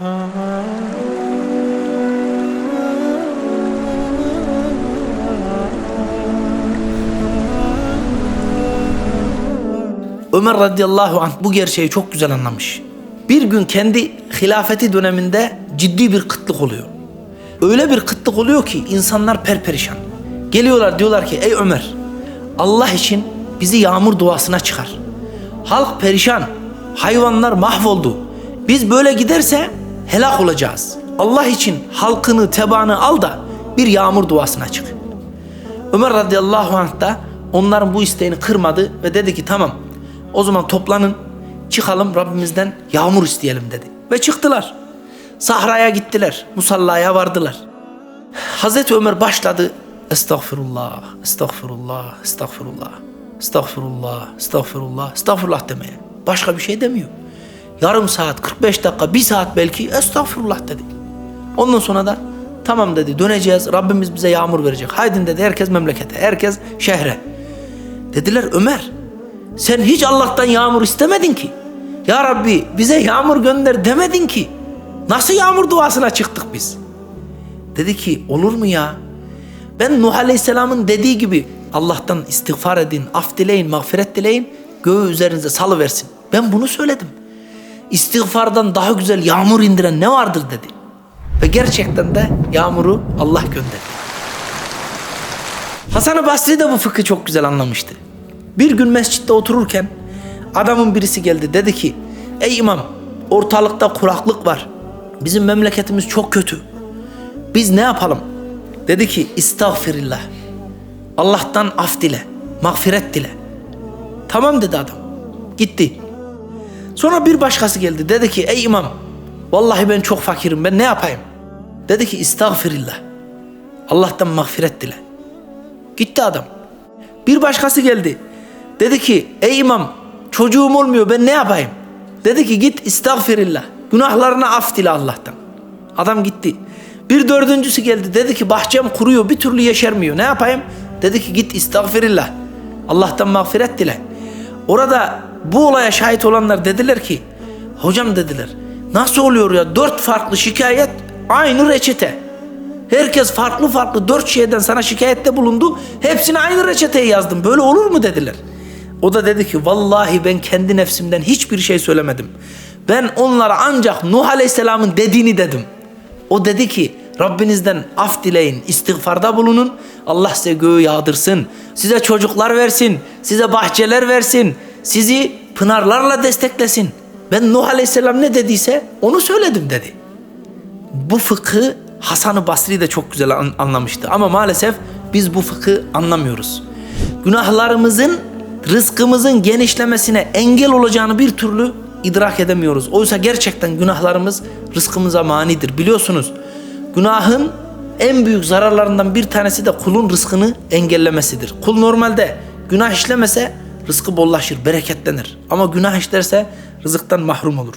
Ömer radıyallahu anh bu gerçeği çok güzel anlamış. Bir gün kendi hilafeti döneminde ciddi bir kıtlık oluyor. Öyle bir kıtlık oluyor ki insanlar perperişan. Geliyorlar diyorlar ki ey Ömer Allah için bizi yağmur duasına çıkar. Halk perişan, hayvanlar mahvoldu. Biz böyle giderse helak olacağız. Allah için halkını, tebaanı al da bir yağmur duasına çık. Ömer radıyallahu anh da onların bu isteğini kırmadı ve dedi ki tamam o zaman toplanın çıkalım Rabbimizden yağmur isteyelim dedi. Ve çıktılar. Sahraya gittiler. Musallaya vardılar. Hazreti Ömer başladı. Estağfirullah, estağfirullah, estağfirullah, estağfirullah, estağfirullah, estağfirullah demeye. Başka bir şey demiyor. Yarım saat, 45 dakika, bir saat belki estağfirullah dedi. Ondan sonra da tamam dedi döneceğiz Rabbimiz bize yağmur verecek. Haydin dedi herkes memlekete, herkes şehre. Dediler Ömer sen hiç Allah'tan yağmur istemedin ki. Ya Rabbi bize yağmur gönder demedin ki. Nasıl yağmur duasına çıktık biz? Dedi ki olur mu ya? Ben Nuh Aleyhisselam'ın dediği gibi Allah'tan istiğfar edin, af dileyin, mağfiret dileyin, göğü üzerinize salıversin. Ben bunu söyledim. İstiğfardan daha güzel yağmur indiren ne vardır dedi. Ve gerçekten de yağmuru Allah gönderdi. Hasan-ı Basri de bu fıkhı çok güzel anlamıştı. Bir gün mescitte otururken adamın birisi geldi dedi ki Ey imam ortalıkta kuraklık var. Bizim memleketimiz çok kötü. Biz ne yapalım? Dedi ki istağfirillah. Allah'tan af dile. Mağfiret dile. Tamam dedi adam. Gitti. Sonra bir başkası geldi. Dedi ki ey imam vallahi ben çok fakirim ben ne yapayım? Dedi ki istağfirillah. Allah'tan mağfiret dile. Gitti adam. Bir başkası geldi. Dedi ki ey imam çocuğum olmuyor ben ne yapayım? Dedi ki git istağfirillah. Günahlarına af dile Allah'tan. Adam gitti. Bir dördüncüsü geldi. Dedi ki bahçem kuruyor bir türlü yeşermiyor. Ne yapayım? Dedi ki git istağfirillah. Allah'tan mağfiret dile. Orada bu olaya şahit olanlar dediler ki hocam dediler nasıl oluyor ya dört farklı şikayet aynı reçete. Herkes farklı farklı dört şeyden sana şikayette bulundu. Hepsine aynı reçeteyi yazdım. Böyle olur mu dediler. O da dedi ki vallahi ben kendi nefsimden hiçbir şey söylemedim. Ben onlara ancak Nuh Aleyhisselam'ın dediğini dedim. O dedi ki Rabbinizden af dileyin, istiğfarda bulunun. Allah size göğü yağdırsın. Size çocuklar versin, size bahçeler versin. Sizi pınarlarla desteklesin. Ben Nuh Aleyhisselam ne dediyse onu söyledim dedi. Bu fıkhı Hasan-ı Basri de çok güzel an- anlamıştı. Ama maalesef biz bu fıkhı anlamıyoruz. Günahlarımızın rızkımızın genişlemesine engel olacağını bir türlü idrak edemiyoruz. Oysa gerçekten günahlarımız rızkımıza manidir. Biliyorsunuz günahın en büyük zararlarından bir tanesi de kulun rızkını engellemesidir. Kul normalde günah işlemese rızkı bollaşır, bereketlenir. Ama günah işlerse rızıktan mahrum olur.